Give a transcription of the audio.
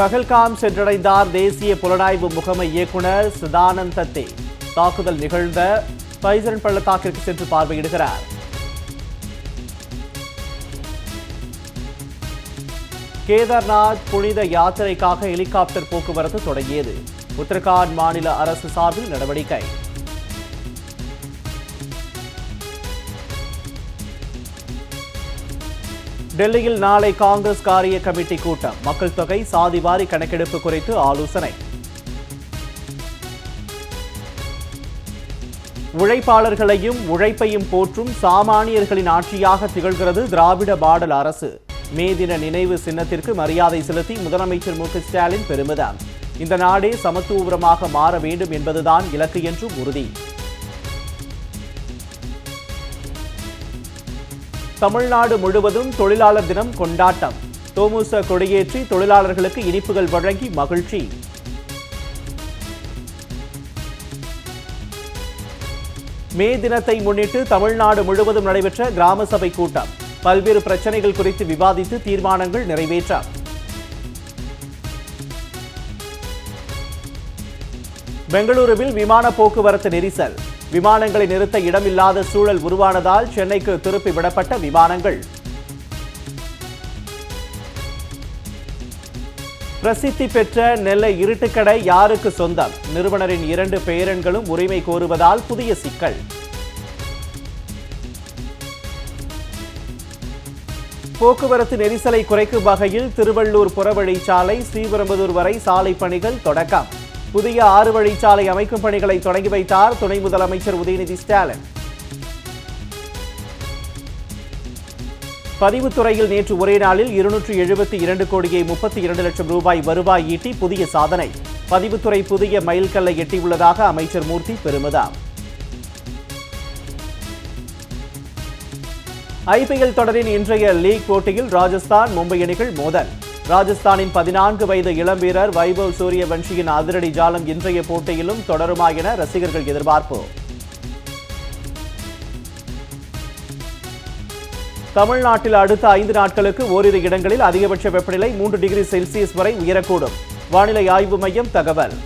பகல்காம் சென்றடைந்தார் தேசிய புலனாய்வு முகமை இயக்குனர் சதானந்த் தத்தே தாக்குதல் நிகழ்ந்த பைசரன் பள்ளத்தாக்கிற்கு சென்று பார்வையிடுகிறார். கேதார்நாத் புனித யாத்திரைக்காக ஹெலிகாப்டர் போக்குவரத்து தொடங்கியது. உத்தரகாண்ட் மாநில அரசு சார்பில் நடவடிக்கை. டெல்லியில் நாளை காங்கிரஸ் காரிய கமிட்டி கூட்டம். மக்கள் தொகை சாதிவாரி கணக்கெடுப்பு குறித்து ஆலோசனை. உழைப்பாளர்களையும் உழைப்பையும் போற்றும் சாமானியர்களின் ஆட்சியாக திகழ்கிறது திராவிட பாடல் அரசு. மே தின நினைவு சின்னத்திற்கு மரியாதை செலுத்தி முதலமைச்சர் மு. ஸ்டாலின் பெருமிதம். இந்த நாடே சமத்துவபுரமாக மாற வேண்டும் என்பதுதான் இலக்கு என்றும் உறுதி. தமிழ்நாடு முழுவதும் தொழிலாளர் தினம் கொண்டாட்டம். தோமுச கொடியேற்றி தொழிலாளர்களுக்கு இனிப்புகள் வழங்கி மகிழ்ச்சி. மே தினத்தை முன்னிட்டு தமிழ்நாடு முழுவதும் நடைபெற்ற கிராம சபை கூட்டம். பல்வேறு பிரச்சனைகள் குறித்து விவாதித்து தீர்மானங்கள் நிறைவேற்றம் பெங்களூருவில் விமான போக்குவரத்து நெரிசல். விமானங்களை நிறுத்த இடமில்லாத சூழல் உருவானதால் சென்னைக்கு திருப்பி விடப்பட்ட விமானங்கள். பிரசித்தி பெற்ற நெல்லை இருட்டுக்கடை யாருக்கு சொந்தம்? நிறுவனரின் இரண்டு பெயரன்களும் உரிமை கோருவதால் புதிய சிக்கல். போக்குவரத்து நெரிசலை குறைக்கும் வகையில் திருவள்ளூர் புறவழிச்சாலை ஸ்ரீபெரும்புதூர் வரை சாலை பணிகள் தொடக்கம். புதிய ஆறு வழிச்சாலை அமைக்கும் பணிகளை தொடங்கி வைத்தார் துணை முதலமைச்சர் உதயநிதி ஸ்டாலின். பதிவுத்துறையில் நேற்று ஒரே நாளில் இருநூற்று எழுபத்தி இரண்டு கோடியே முப்பத்தி இரண்டு லட்சம் ரூபாய் வருவாய் ஈட்டி புதிய சாதனை. பதிவுத்துறை புதிய மைல்கல்லை எட்டியுள்ளதாக அமைச்சர் மூர்த்தி பெருமிதம். ஐபிஎல் தொடரின் இன்றைய லீக் போட்டியில் ராஜஸ்தான் மும்பை அணிகள் மோதல். ராஜஸ்தானின் பதினான்கு வயது இளம் வீரர் வைபவ் சூரியவன்ஷியின் அதிரடி ஜாலம் இன்றைய போட்டியிலும் தொடருமா என ரசிகர்கள் எதிர்பார்ப்பு. தமிழ்நாட்டில் அடுத்த ஐந்து நாட்களுக்கு ஓரிரு இடங்களில் அதிகபட்ச வெப்பநிலை மூன்று டிகிரி செல்சியஸ் வரை உயரக்கூடும். வானிலை ஆய்வு மையம் தகவல்.